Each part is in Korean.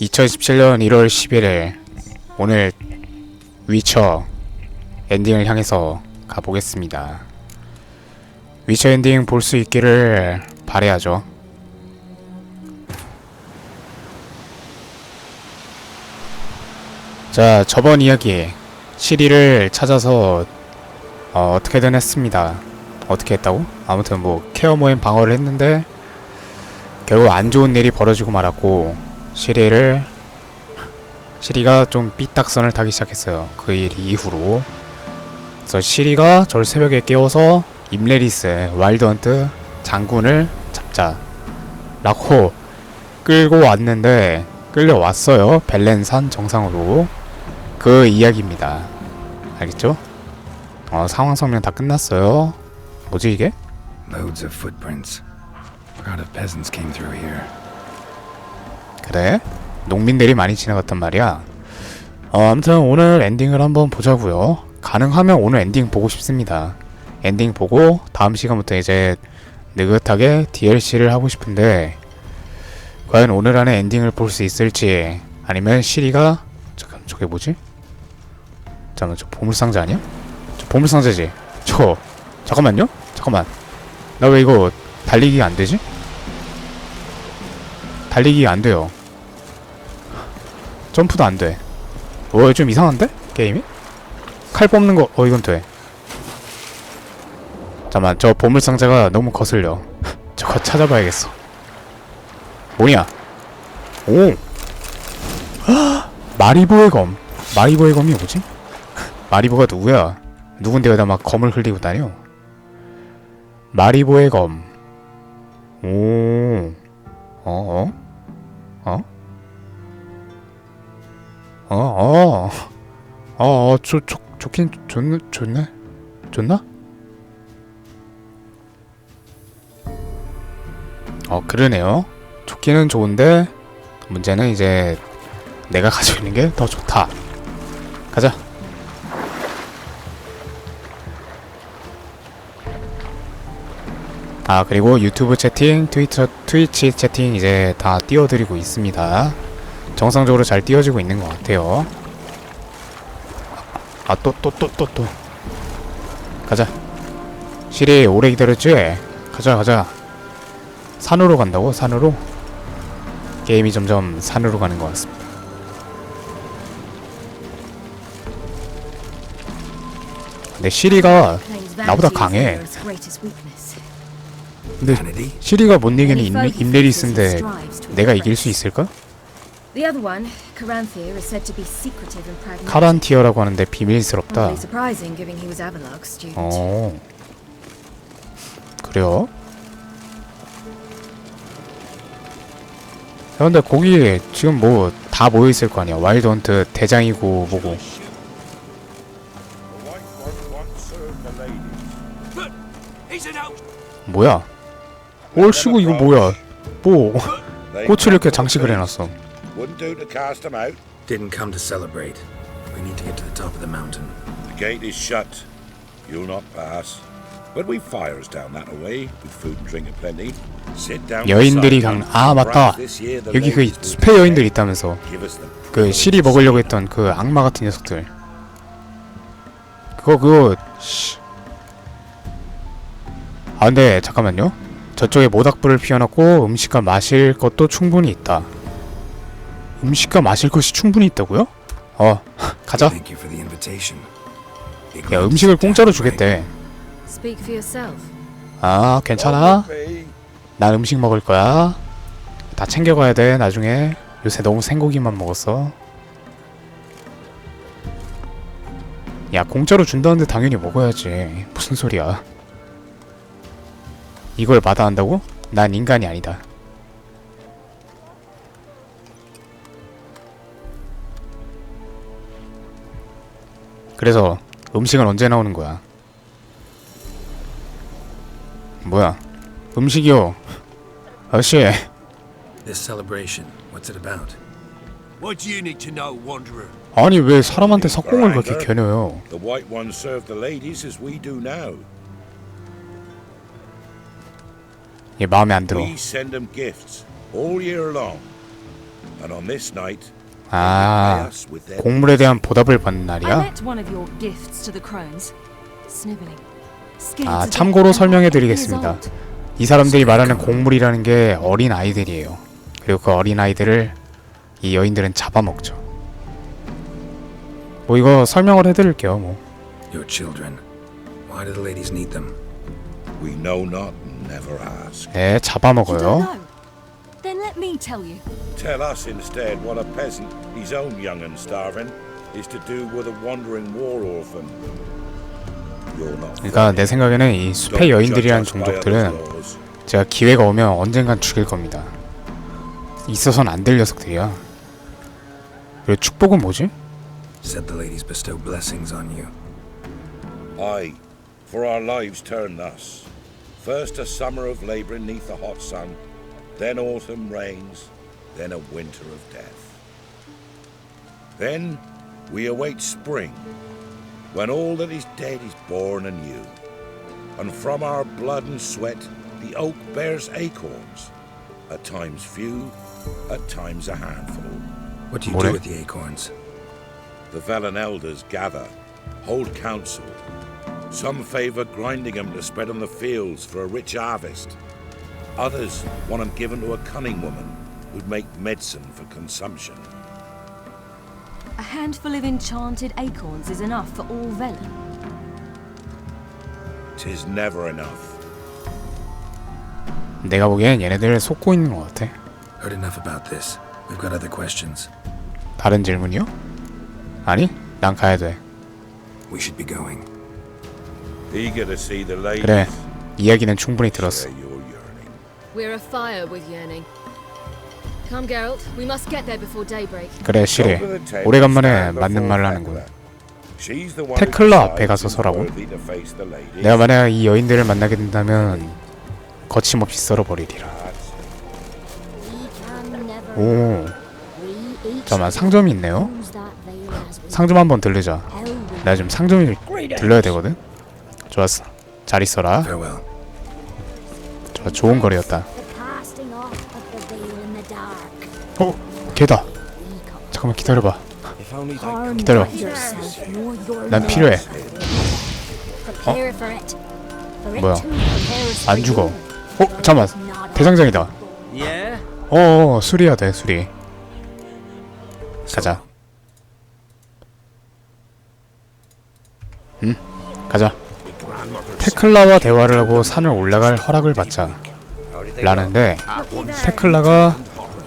2017년 1월 11일 오늘 위쳐 엔딩을 향해서 가보겠습니다. 위쳐 엔딩 볼 수 있기를 바래야죠. 자, 저번 이야기 시리를 찾아서 어, 어떻게든 했습니다. 어떻게 했다고? 아무튼 뭐 케어 모임 방어를 했는데 결국 안 좋은 일이 벌어지고 말았고 시리를 시리가 좀 삐딱선을 타기 시작했어요. 그 일 이후로 그래서 시리가 저를 새벽에 깨워서 임레리스 와일드헌트 장군을 잡자 라고 끌고 왔는데 끌려왔어요. 벨렌산 정상으로 그 이야기입니다. 알겠죠? 어, 상황 설명 다 끝났어요. 뭐지 이게? Loads of footprints. Forgot if peasants came through here. 그래? 농민들이 많이 지나갔단 말이야. 어, 아무튼 오늘 엔딩을 한번 보자고요. 가능하면 오늘 엔딩 보고 싶습니다. 엔딩 보고 다음 시간부터 이제 느긋하게 DLC를 하고 싶은데 과연 오늘 안에 엔딩을 볼 수 있을지 아니면 시리가 잠깐 저게 뭐지? 잠깐만 저 보물상자 아니야? 저 보물상자지? 저 잠깐만요? 잠깐만 나 왜 이거 달리기가 안 되지? 달리기가 안 돼요. 점프도 안 돼. 어, 좀 이상한데? 게임이? 칼 뽑는 거, 어, 이건 돼. 잠깐만, 저 보물상자가 너무 거슬려. 저거 찾아봐야겠어. 뭐냐? 오! 마리보의 검. 마리보의 검이 뭐지? 마리보가 누구야? 누군데 여기다 막 검을 흘리고 다녀? 마리보의 검. 오. 어? 어? 어, 어, 어, 어, 좋, 좋, 좋긴 좋네, 좋네, 좋나? 어, 그러네요. 좋기는 좋은데 문제는 이제 내가 가지고 있는 게 더 좋다. 가자. 아 그리고 유튜브 채팅, 트위터, 트위치 채팅 이제 다 띄워드리고 있습니다. 정상적으로 잘 띄워지고 있는 것 같아요. 아또또 또 또 또, 가자. 시리 오래 기다렸지? 가자 가자. 산으로 간다고? 산으로? 게임이 점점 산으로 가는 것 같습니다. 근데 시리가 나보다 강해. 근데? 시리가 못 이기는 임, 임레리스인데 내가 이길 수 있을까? The other one, Caranthir, is said to be secretive and pragmatic. 카란티어라고 하는데 비밀스럽다. Hardly surprising, given he was Avalok's student. 어. 그래요? 야, 근데 거기 지금 뭐 다 모여 있을 거 아니야. 와일드 헌트 대장이고 뭐고. 뭐야? 얼씨구 이거 뭐야? 뭐 꽃을 이렇게 장식을 해놨어. Wouldn't do to cast them out. Didn't come to celebrate. We need to get to the top of the mountain. The gate is shut. You'll not pass. But we fires down that away, with food and drink aplenty. Sit down. 여인들이 강. 아 맞다. 여기 그 숲에 여인들 있다면서. 그 실이 먹으려고 했던 그 악마 같은 녀석들. 그거 그거. 씨. 아 근데 잠깐만요. 저쪽에 모닥불을 피워놓고 음식과 마실 것도 충분히 있다. 음식과 마실 것이 충분히 있다고요? 어, 가자. 야 음식을 공짜로. 주겠대. 아 괜찮아. 난 음식 먹을 거야. 다 챙겨가야 돼 나중에. 요새 너무 생고기만 먹었어. 야 공짜로 준다는데 당연히 먹어야지. 무슨 소리야? 이걸 마다한다고? 난 인간이 아니다. 그래서 음식은 언제 나오는 거야? 뭐야? 음식이요. 아저씨, This celebration, what's it about? What do you need to know, Wanderer? 아니 왜 사람한테 석공을 그렇게 겨녀요? The white ones serve the ladies as we do now. 얘 마음에 안 들어. We send them gifts all year long. And on this night, 아, 곡물에 대한 보답을 받는 날이야? 아, 참고로 and 설명해 eight years 드리겠습니다. old. 이 사람들이 말하는 곡물이라는 게 어린 아이들이에요. 그리고 그 어린 아이들을 이 여인들은 잡아먹죠. 뭐 이거 설명을 해드릴게요. 뭐 Your children. Why do the ladies need them? We know not never ask. 네, 잡아먹어요. Then let me tell you. Tell us instead what a peasant, his own young and starving, is to do with a wandering war orphan. You're not. 그러니까 내 생각에는 이 숲의 여인들이라는 종족들은 제가 기회가 오면 언젠간 죽일 겁니다. 있어선 안 될 녀석들이야. 그리고 축복은 뭐지? Said the ladies bestow blessings on you. Aye, for our lives turn thus. First a summer of labouring neath the hot sun, then autumn rains, then a winter of death. Then we await spring, when all that is dead is born anew. And from our blood and sweat the oak bears acorns, at times few, at times a handful. What do you More? do with the acorns? The Velen elders gather, hold council. Some favour grinding them to spread on the fields for a rich harvest. Others want them given to a cunning woman who'd make medicine for consumption. A handful of enchanted acorns is enough for all Velen. Tis never enough. 내가 보기엔 얘네들 속고 있는 것 같아. Heard enough about this. We've got other questions. 다른 질문이요? 아니, 난 가야 돼. We should be going. Eager to see the ladies. 그래, 이야기는 충분히 들었어. We're afire with yearning. Come, Geralt. We must get there before daybreak. 그래, 시리. 오래간만에 맞는 말을. 하는군. She's the one who 테클라 앞에 가서 서라고? 내가 만약 이 여인들을 만나게 된다면 거침없이 썰어버리리라. 오, 잠깐만 상점이 있네요. 상점 한번 들르자. 내가 지금 상점이 들러야 되거든. 좋았어. 잘 있어라. 좋은 거래였다. 어, 걔다. 잠깐만 기다려봐. 기다려. 난 필요해. 어? 뭐야? 안 죽어. 어, 잠만. 대장장이다. 어, 어, 수리해야 돼, 수리. 가자. 응? 가자. 테클라와 대화를 하고 산을 올라갈 허락을 받자. 라는데 테클라가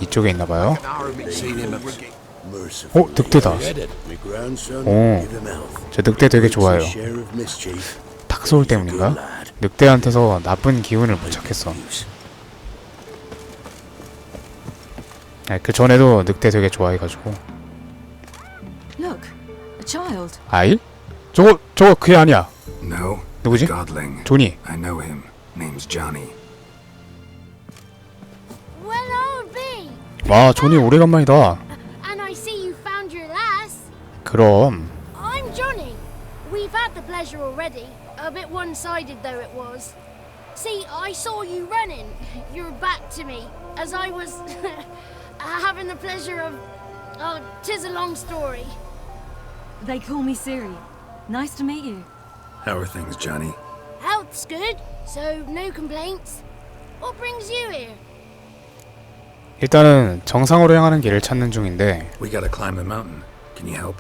이쪽에 있나봐요. 어, 늑대다. 오, 저 늑대 되게 좋아요. 닥소울 때문인가? 늑대한테서 나쁜 기운을 부착했어. 아, 그 전에도 늑대 되게 좋아해가지고. 아이? 저거 저거 그게 아니야. No. 누구지? Godling. 조니. I know him. Name's Johnny. Well, old B, 와 조니 오래간만이다. and I see you found your lass. 그럼 I'm Johnny. We've had the pleasure already. A bit one-sided though it was. See, I saw you running, your back to me, as I was having the pleasure of. Oh, tis a long story. They call me Siri. Nice to meet you. How are things, Johnny? Health's good, so no complaints. What brings you here? 일단은 정상으로 향하는 길을 찾는 중인데 We gotta climb the mountain. Can you help?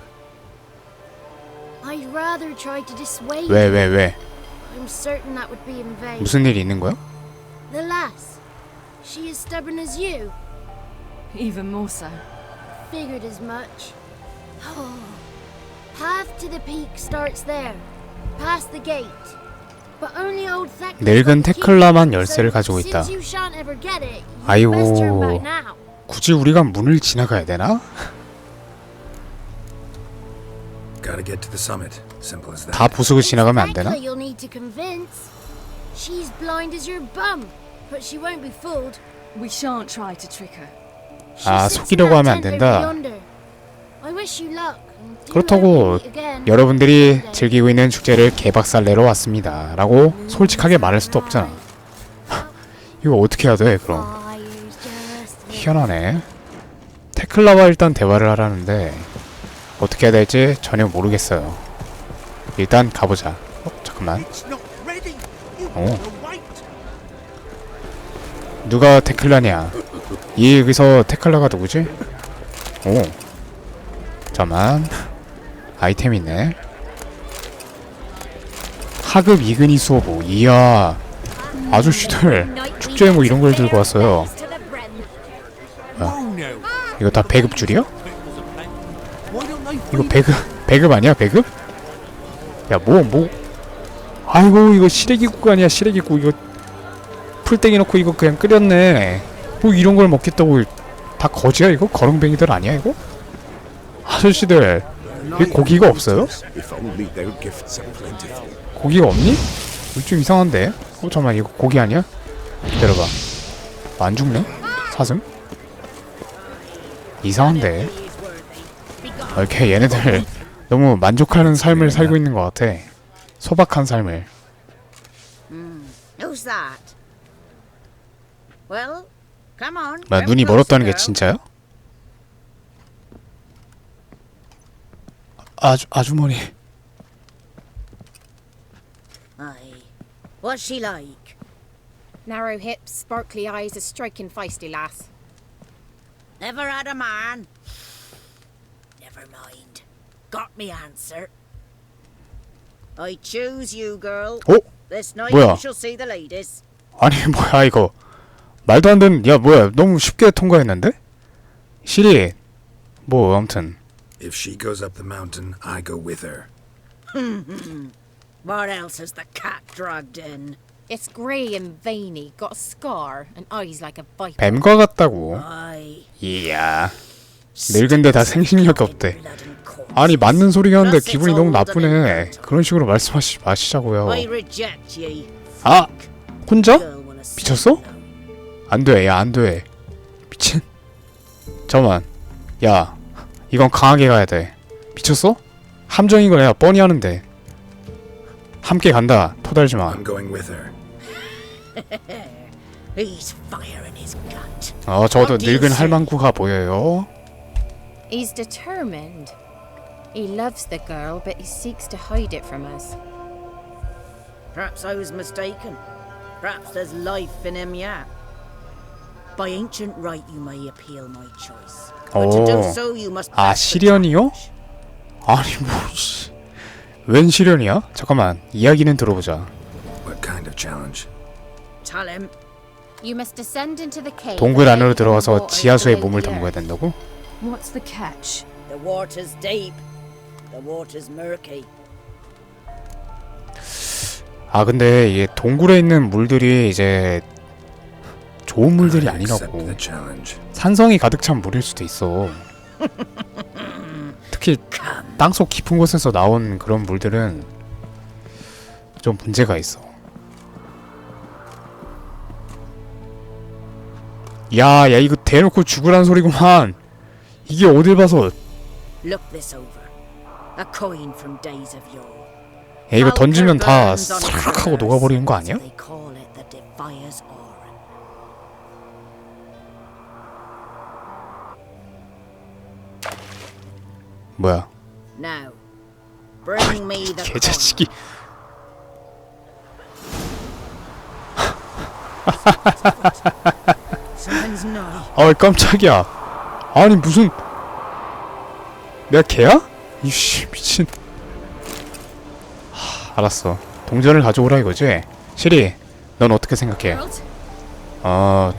I'd rather try to dissuade. 왜 왜 왜? I'm certain that would be in vain. 무슨 일이 있는 거야? The lass. She as stubborn as you. Even more so. Figured as much. Path to the peak starts there, Past the gate. But only old Thecla's 늙은 테클라만 열쇠를 가지고 있다. Since you shan't ever get it, you 아이고. 굳이 우리가 문을 지나가야 되나? Gotta get to the summit. Simple as that. 다 부수고 지나가면 안 되나? Thecla you'll need to convince. She's blind as your bum, but she won't be fooled. We shan't try to trick her. She 아, 속이려고 하면 안 된다. over yonder. I wish you luck. 그렇다고. 여러분들이 즐기고 있는 축제를 개박살 내러 왔습니다. 라고 솔직하게 말할 수도 없잖아. 이거 어떻게 해야 돼, 그럼? 희한하네. 테클라와 일단 대화를 하라는데 어떻게 해야 될지 전혀 모르겠어요. 일단 가보자. 어, 잠깐만. Better wait. 누가 테클라냐? 이 여기서 테클라가 누구지? 오. 잠만. 아이템 있네. 하급 이근희 수호부. 이야. 아저씨들 축제에 뭐 이런 걸 들고 왔어요. Oh no. 이거 다 배급 줄이야? 이거 배급 배급 아니야 배급? 야뭐 뭐? 아이고 이거 시래기국 아니야 시래기국 이거 풀떼기 넣고 이거 그냥 끓였네. 뭐 이런 걸 먹겠다고 다 거지야 이거 거렁뱅이들 아니야 이거? 아저씨들 왜 고기가 없어요? 고기가 없니? 이거 좀 이상한데? 어 잠깐만 이거 고기 아니야? 기다려봐 안 죽네? 사슴? 이상한데? 아, 이렇게 얘네들 너무 만족하는 삶을 살고 있는 것 같아 소박한 삶을 Who's that? Well, come on. 나 눈이 멀었다는 게. 진짜요? 아주 아주머니 Aye. What's she like? Narrow hips, sparkly eyes, a striking feisty lass. Never had a man. Never mind. Got me answer. I choose you, girl. 어? This night 뭐야? you shall see the ladies. 아니 뭐야 이거 말도 안 되는 야 뭐야 너무 쉽게 통과했는데? 시리 뭐 아무튼 If she goes up the mountain, I go with her. What else has the cat dragged in? It's grey and veiny, got a scar, and eyes like a viper. 뱀과 같다고. 이야 늙은데 다 생식력이 없대. 아니 맞는 소리가 하는데 기분이 너무 나쁘네 그런 식으로 말씀하시지 마시자고요. 아 혼자? 미쳤어? now. 안돼 야 안 돼 미친 잠깐만 야 이건 강하게 가야 돼 미쳤어? 함정인 걸 내가 뻔히 하는데 함께 간다 토달지마 his gut. 어 저도 늙은 할망구가 보여요 He's determined. He loves the girl, but he seeks to hide it from us. Perhaps I was mistaken. Perhaps there's life in him yet. By ancient right, you may appeal my choice. 오. 아 시련이요? 아니 뭐씨 웬 시련이야? 잠깐만 이야기는 들어보자 What kind of challenge? Tell him. You must descend into the cave. 동굴 안으로 들어가서 지하수에 몸을 earth. 된다고? What's the catch? The water's deep. The water's murky. 아 근데 이게 동굴에 있는 물들이 이제 좋은 물들이 아니라고. 산성이 가득 찬 물일 수도 있어 특히 땅속 깊은 곳에서 나온 그런 물들은 좀 문제가 있어 야, 야 이거 대놓고 죽으란 소리구만 이게 어딜 봐서 Look this over. A coin from days of yore. 야 이거 던지면 다싹 하고 녹아버리는 거 아니야? 뭐야 Now, bring me the coin. 개자식이 Someone's nigh. 아 깜짝이야 아니 무슨 내가 개야? 이씨 미친 하, 알았어 동전을 가져오라 이거지? 시리 넌 어떻게 생각해? 어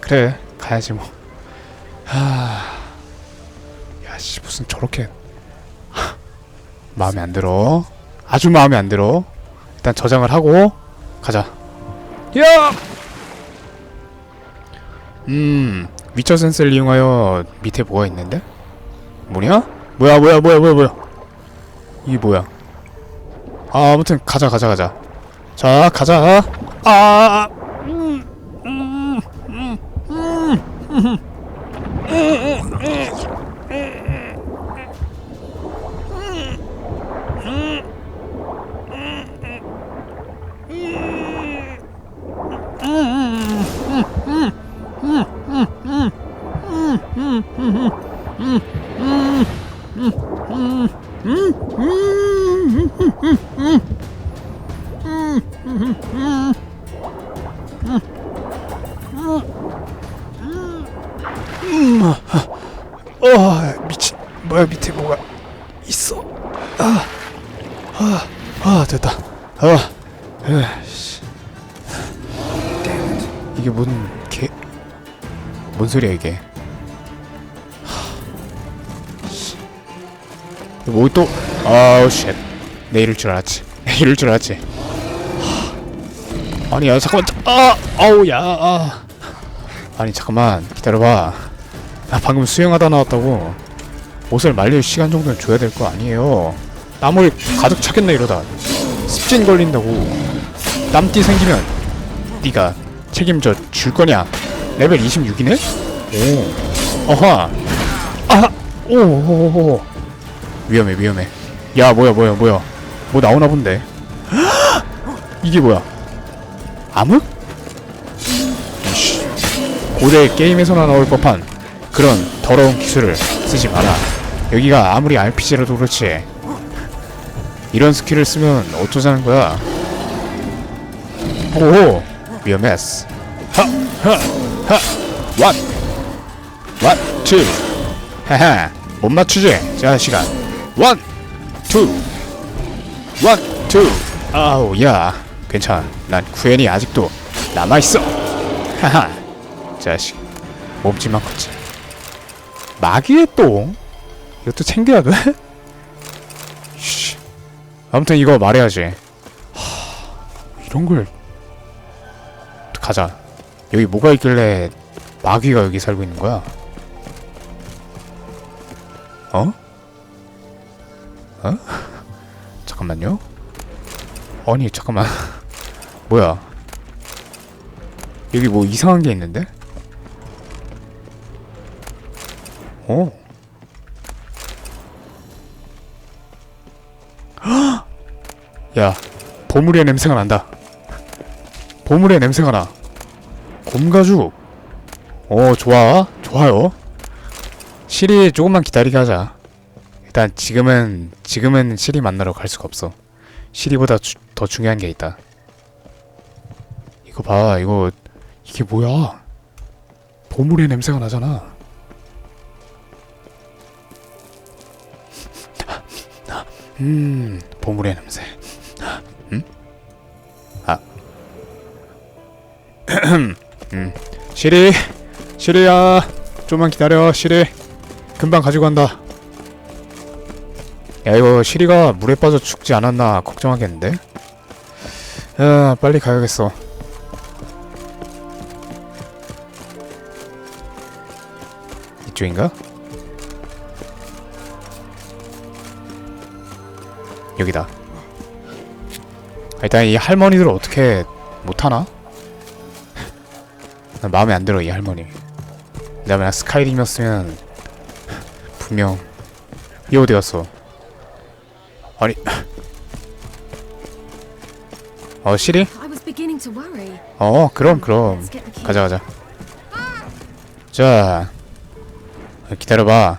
그래 가야지 뭐 하... 무슨 저렇게 하, 마음에 안 들어? 아주 마음에 안 들어. 일단 저장을 하고 가자. 야! 음 위쳐 센스를 이용하여 밑에 뭐가 있는데? 뭐냐? 뭐야 뭐야 뭐야 뭐야 뭐야? 이게 뭐야? 아 아무튼 가자 가자 가자. 자 가자. 아 어 미친 뭐야 밑에 뭐가 있어 아아아 아, 됐다 아 에이씨 이게 뭔 개 뭔 소리야 이게 뭐 또 아우 쉣. 내 이럴 줄 알았지. 이럴 줄 알았지. 하, 아니 야 잠깐만. 자- 아 아우 야. 아. 아니 잠깐만 기다려봐. 나 방금 수영하다 나왔다고. 옷을 말릴 시간 정도는 줘야 될 거 아니에요. 땀을 가득 차겠네 이러다. 습진 걸린다고. 땀띠 생기면 네가 책임져 줄 거냐? 레벨 26이네? 오. 어허. 아. 오오오오. 위험해 위험해 야 뭐야 뭐야 뭐야 뭐 나오나 본데 이게 뭐야 암흑? 고대 게임에서나 나올 법한 그런 더러운 기술을 쓰지 마라 여기가 아무리 RPG라도 그렇지 이런 스킬을 쓰면 어쩌자는 거야 오 위험했어 하 하하 원! 원! 투! 하하 못 맞추지 자식아 원, 투, 원, 투. 아우 야, 괜찮아. 난 구현이 아직도 남아 있어. 하하, 자식, 몸집만 컸지. 마귀의 똥? 이것도 챙겨야 돼? 씨. 아무튼 이거 말해야지. 하, 이런 걸 가자. 여기 뭐가 있길래 마귀가 여기 살고 있는 거야? 어? 어? 잠깐만요. 아니 잠깐만. 뭐야? 여기 뭐 이상한 게 있는데? 어? 헉! 야, 보물의 냄새가 난다. 보물의 냄새가 나. 곰가죽. 어, 좋아. 좋아요. 실이 조금만 기다리게 하자. 일단 지금은 지금은 시리 만나러 갈 수가 없어. 주, 더 중요한 게 있다. 이거 봐, 이거 이게 뭐야? 보물의 냄새가 나잖아. 음, 보물의 냄새. 음? 아, 음, 시리, 시리야, 좀만 기다려, 시리. 금방 가지고 간다. 야 이거 시리가 물에 빠져 죽지 않았나 걱정하겠는데? 야 빨리 가야겠어 이쪽인가? 여기다. 아, 일단 이 할머니들 어떻게 못하나? 나 마음에 안 들어 이 할머니. 내가 만약 스카이림이었으면 분명 이 어디 갔어. 아니 어 시리? 어 그럼 그럼. 가자 가자. 자 기다려봐.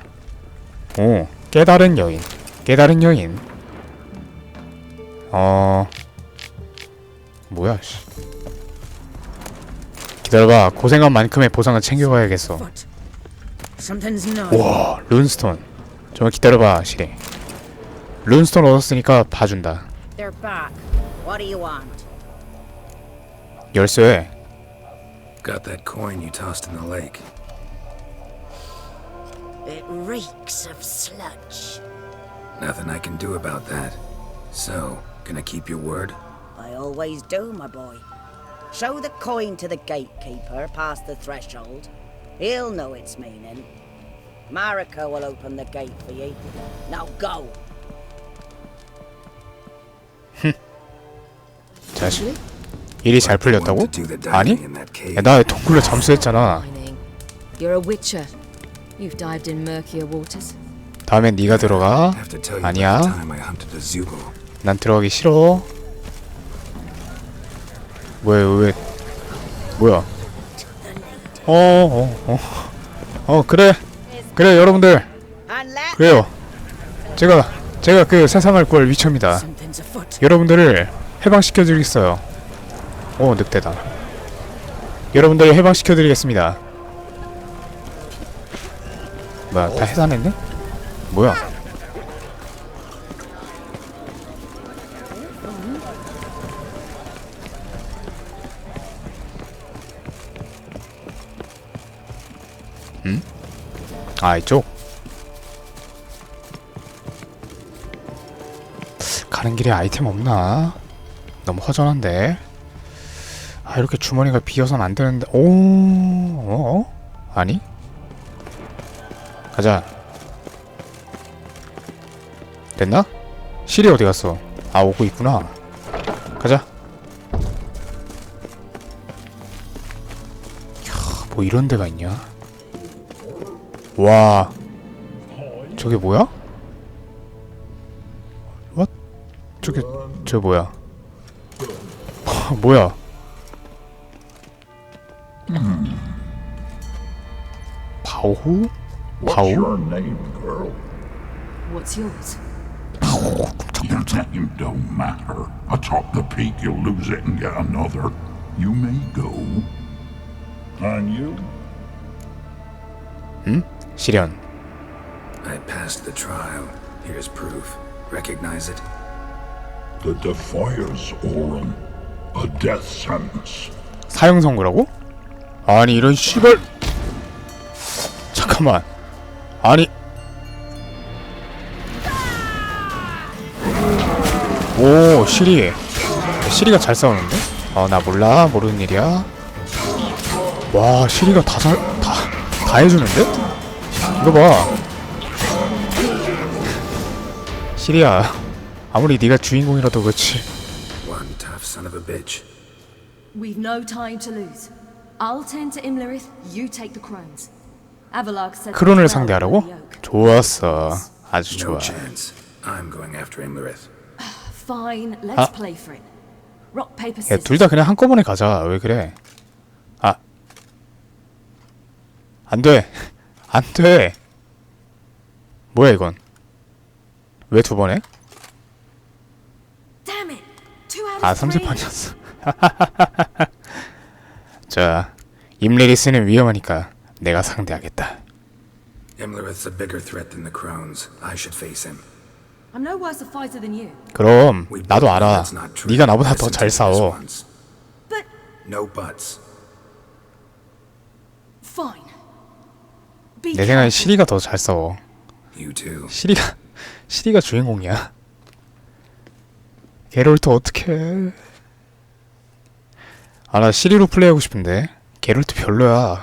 오 깨달은 여인. 깨달은 여인 어 뭐야 씨 기다려봐 고생한 만큼의 보상을 챙겨가야겠어 Foot. Something's gnawing. 와 룬스톤 좀만 기다려봐 시리 룬스톤 얻었으니까 봐준다? 열쇠 Got that coin you tossed in the lake. It reeks of sludge. Nothing I can do about that. So, gonna keep your word? I always do, my boy. Show the coin to the gatekeeper past the threshold. He'll know its meaning. Marika will open the gate for you. Now go. 자식 일이 잘 풀렸다고? Want to do the 아니? diving in that cave? 야, 나 동굴로 잠수했잖아 Mining. You're a witcher. You've dived in murkier waters. 다음엔 네가 들어가 have to tell you 아니야 about the time I hunted a Zugo. 난 들어가기 싫어. 뭐야 왜 뭐야? 어어어. 어, 어. 어 그래. 그래 여러분들. 그래요. 제가 제가 그 세상을 구할 위쳐입니다. 여러분들을 해방시켜 드리겠어요. 오 늑대다. 여러분들 해방시켜 드리겠습니다. 뭐야 다 해산했네? 뭐야 음? 아 이쪽? 가는 길에 아이템 없나? 너무 허전한데. 아 이렇게 주머니가 비어선 안 되는데. 오, 어? 아니? 가자. 됐나? 실이 어디 갔어? 아 오고 있구나. 가자. 야, 뭐 이런 데가 있냐? 와, 저게 뭐야? 왓? 저게 저 뭐야? 뭐야? 바오후? 바오? name, girl? What's yours? Your name don't matter. I talk the peak, you'll lose it and get another. You may go. And you? 시련. I passed the trial. Here's proof. Recognize it? The Defiers, Orin. A death sentence. 사형 선고라고? 아니 이런 씨발. 잠깐만. 아니. 오 시리. 시리가 잘 싸우는데? 어 나 몰라 모르는 일이야. 와 시리가 다다다 해주는데? 이거 봐. 시리야. 아무리 네가 주인공이라도 그렇지. One tough son of a bitch. We've no time to lose. I'll tend to Imlerith, you take the crones. Avalok said 크론을 상대하라고? 좋았어. 아주 No 좋아. chance. I'm going after Imlerith. Fine, let's 아. play for it. Rock, paper, 야, scissors. 둘 다 그냥 한꺼번에 가자. 왜 그래? 아. 안 돼. 안 돼. 뭐야, 이건? 왜 두 번에? Damn it! Two out 아, of three. 삼세판이었어. 자, 임레리스는 위험하니까 내가 상대하겠다. Imlerith's a bigger threat than the crones. I should face him. 그럼 나도 알아. that's not true. 네가 나보다 더 잘 싸워. once. But No buts. fine. Be 내 생각엔 careful. 시리가 더 잘 싸워. 시리가 시리가 주인공이야. 게롤트 어떡해? 아나 시리로 플레이하고 싶은데 게롤트 별로야.